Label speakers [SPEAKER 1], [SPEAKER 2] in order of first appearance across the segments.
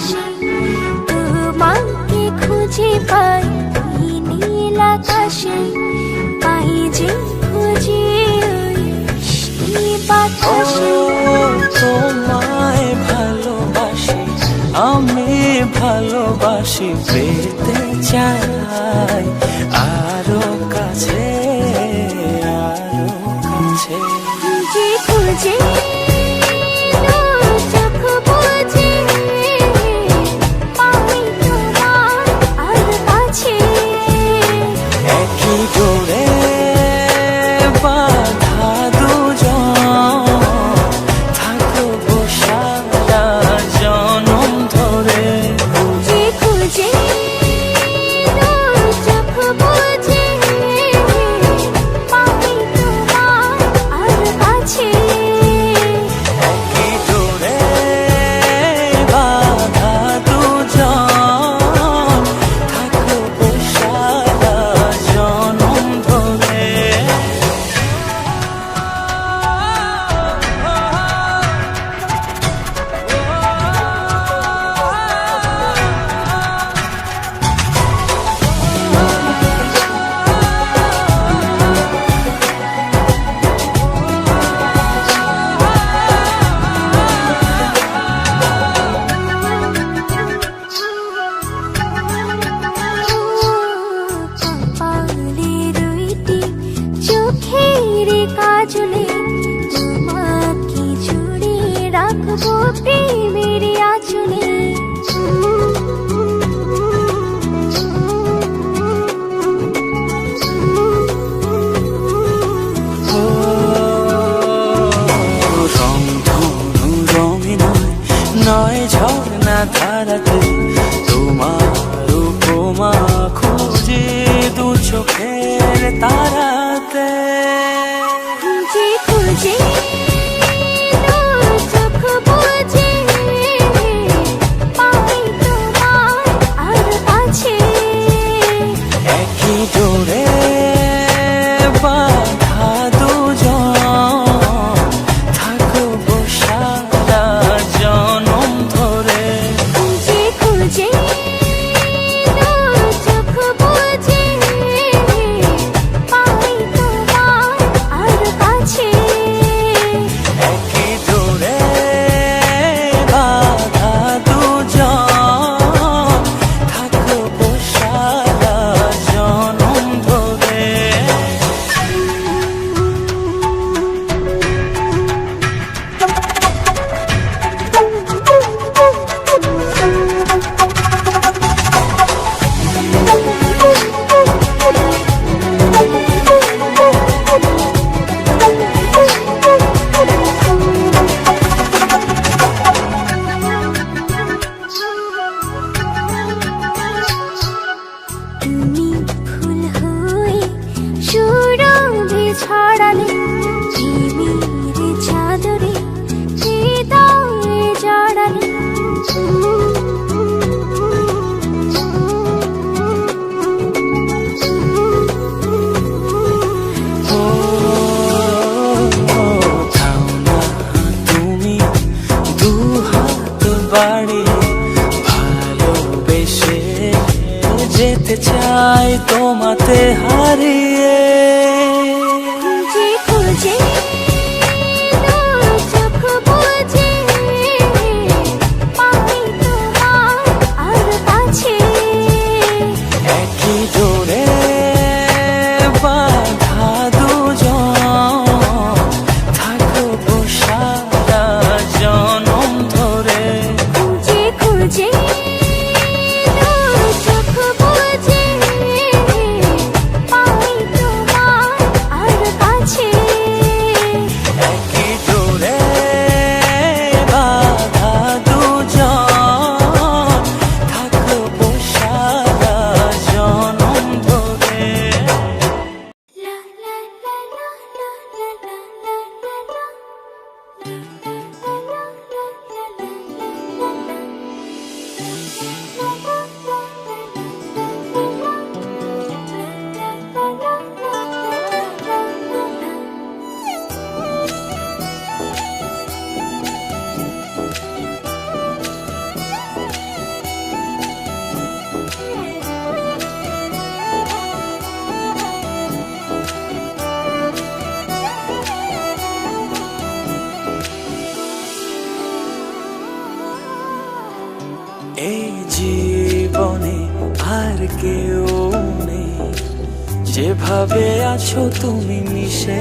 [SPEAKER 1] আশা তোমাকে খুঁজে পাই নীল আকাশে পাই যে খুঁজে বাতাসে
[SPEAKER 2] তোমায় ভালোবাসি আমি ভালোবাসি পেতে চাই আছো তুমি মিশে।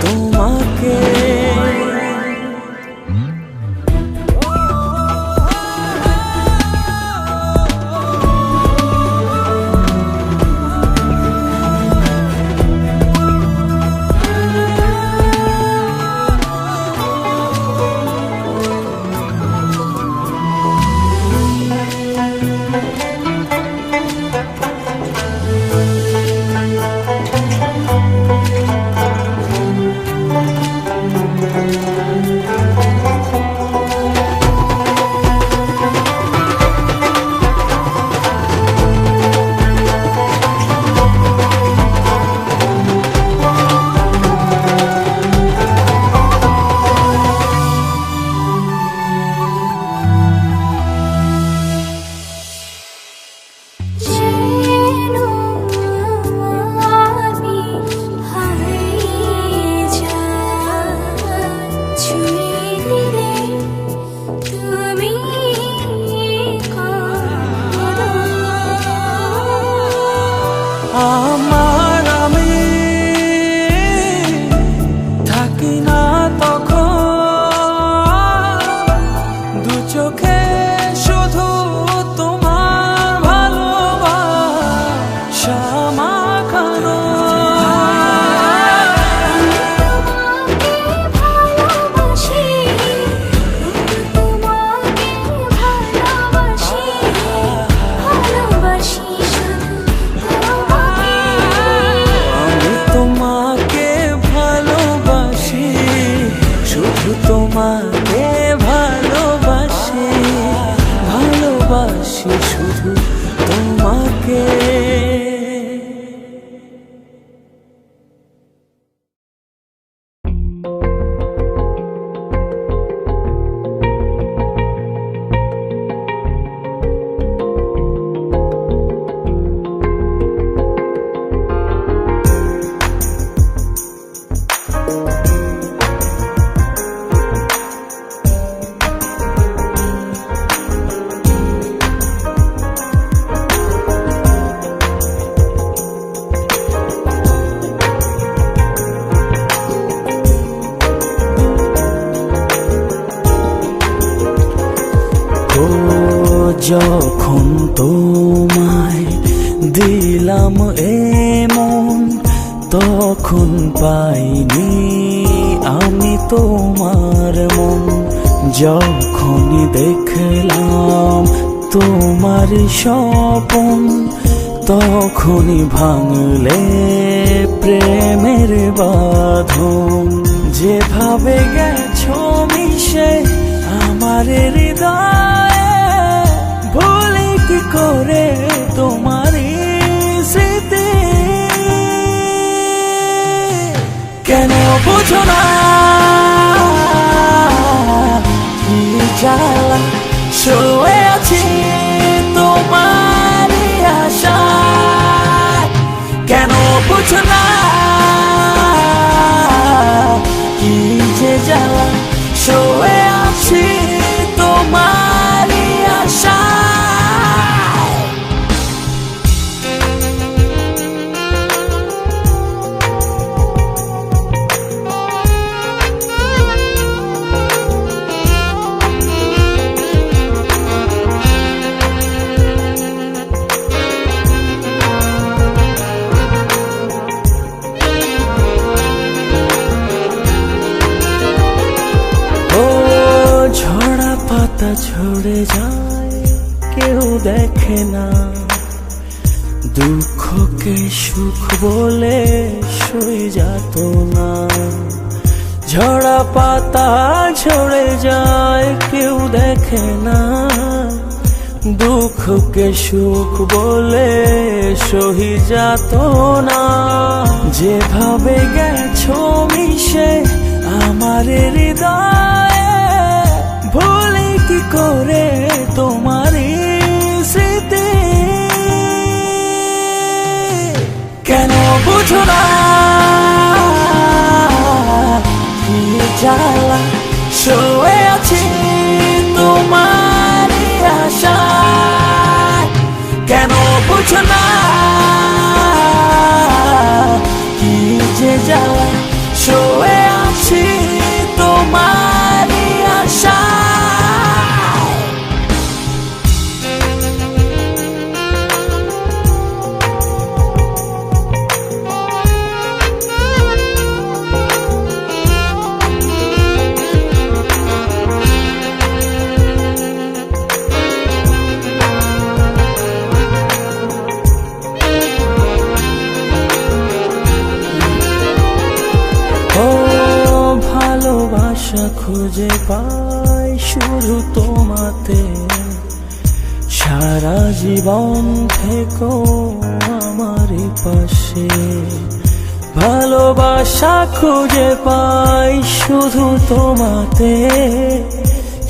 [SPEAKER 2] তোমাকে স্বপন, তখনই ভাঙলে প্রেমের বাঁধন। যেভাবে গেছ মিশে আমার হৃদয়ে ভুলে কি করে তোমার স্মৃতি? কেন বুঝো না? কি জ্বালা যায়, কেউ দেখে না। দুঃখকে সুখ বলে সই যাত না। ঝরা পাতা ঝরে যায়, কেউ দেখে না। দুঃখকে সুখ বলে সহি যাত না। যেভাবে গেছো মিশে, আমার হৃদয়ে করে তোমার স্মৃতি। কেন বুঝো না? শুয়ে আছি তোমার আশা কেন বুঝো না? কি যে জ্বালা শুয়ে ভালোবাসা খুঁজে পাই শুধু তোমাতে। সারা জীবন থেকো আমার পাশে। ভালোবাসা খুঁজে পাই শুধু তোমাতে।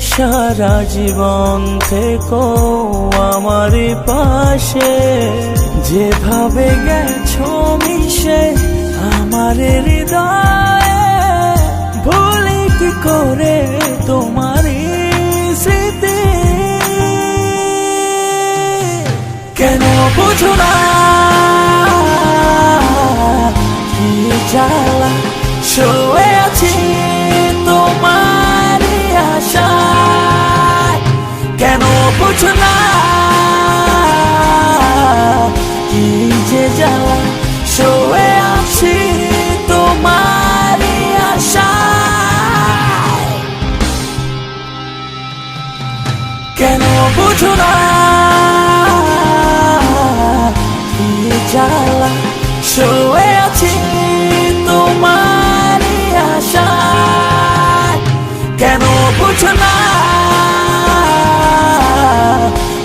[SPEAKER 2] সারা জীবন থেকো আমার পাশে। যেভাবে গেছো মিশে আমার হৃদয়ে। করে তোমার স্মৃতি। কেন বুঝো না? কি জ্বালা শুয়ে আছি? শুয়ে আছি তোমার আশা কেন বুঝো না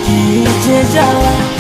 [SPEAKER 2] কি যে জ্বালা?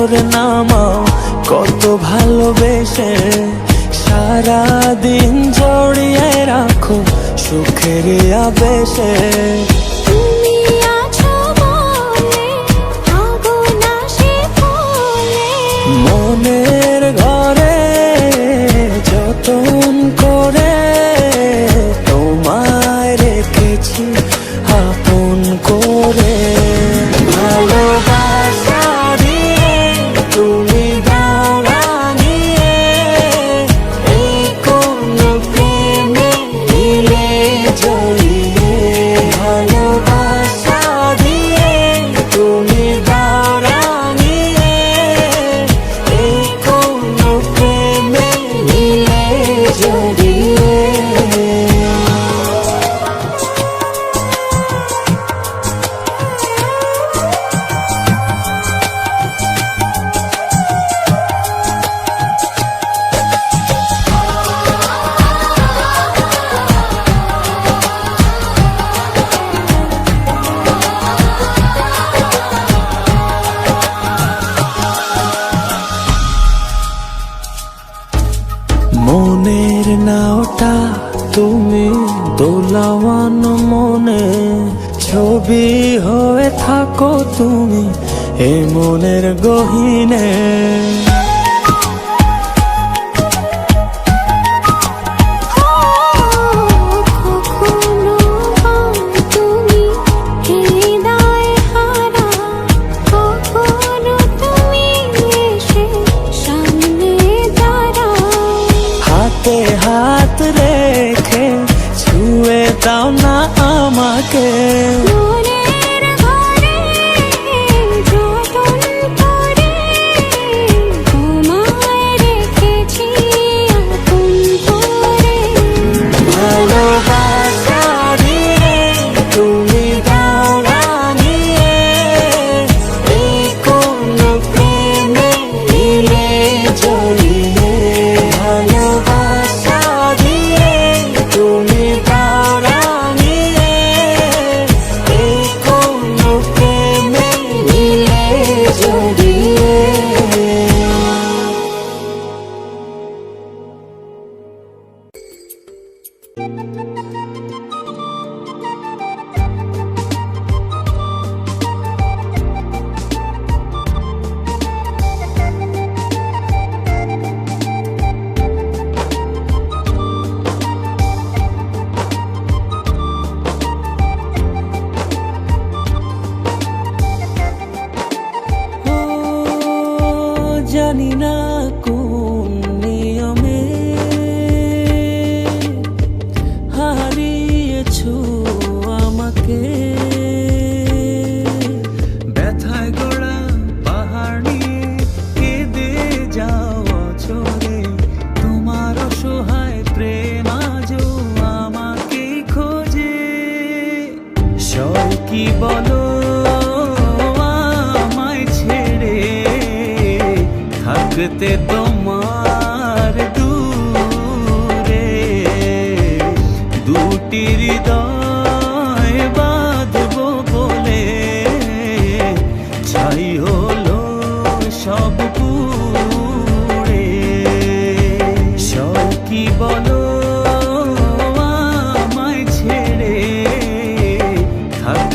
[SPEAKER 1] তোর নামাও
[SPEAKER 2] কত ভালোবেসে সারা দিন জড়িয়ে রাখো সুখের আবেশে। মনের নাওটা তুমি দোলাওয়ান মনে। ছবি হয়ে থাকো তুমি এ মনের গহিনে।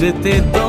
[SPEAKER 2] থাকতে তোমার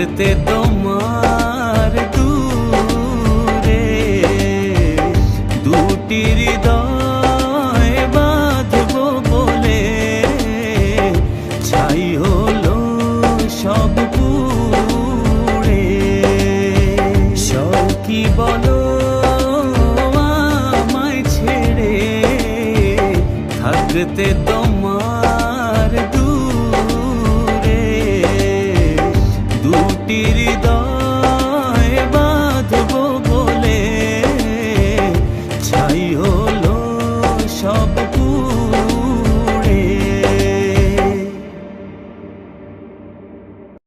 [SPEAKER 2] থাকতে তোমার